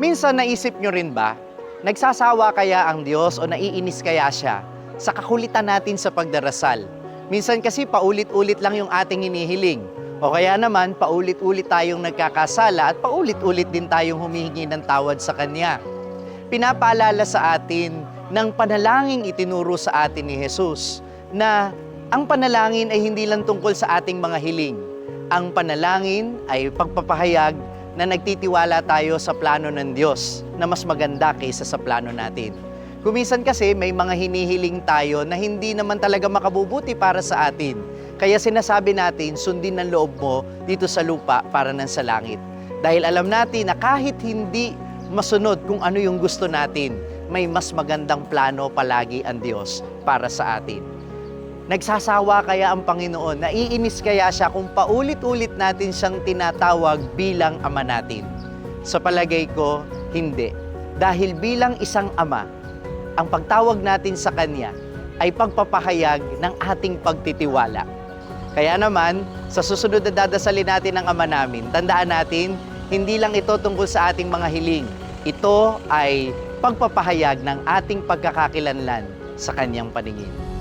Minsan naisip nyo rin ba, nagsasawa kaya ang Diyos o naiinis kaya siya sa kakulitan natin sa pagdarasal? Minsan kasi paulit-ulit lang yung ating hinihiling. O kaya naman, paulit-ulit tayong nagkakasala at paulit-ulit din tayong humihingi ng tawad sa Kanya. Pinapaalala sa atin ng panalangin itinuro sa atin ni Jesus na ang panalangin ay hindi lang tungkol sa ating mga hiling. Ang panalangin ay pagpapahayag na nagtitiwala tayo sa plano ng Diyos na mas maganda kaysa sa plano natin. Kumisan kasi may mga hinihiling tayo na hindi naman talaga makabubuti para sa atin. Kaya sinasabi natin, sundin ang loob mo dito sa lupa para ng sa langit. Dahil alam natin na kahit hindi masunod kung ano yung gusto natin, may mas magandang plano palagi ang Diyos para sa atin. Nagsasawa kaya ang Panginoon, naiinis kaya siya kung paulit-ulit natin siyang tinatawag bilang Ama natin. Sa palagay ko, hindi. Dahil bilang isang Ama, ang pagtawag natin sa Kanya ay pagpapahayag ng ating pagtitiwala. Kaya naman, sa susunod na dadasalin natin ng Ama namin, tandaan natin, hindi lang ito tungkol sa ating mga hiling. Ito ay pagpapahayag ng ating pagkakakilanlan sa Kanyang paningin.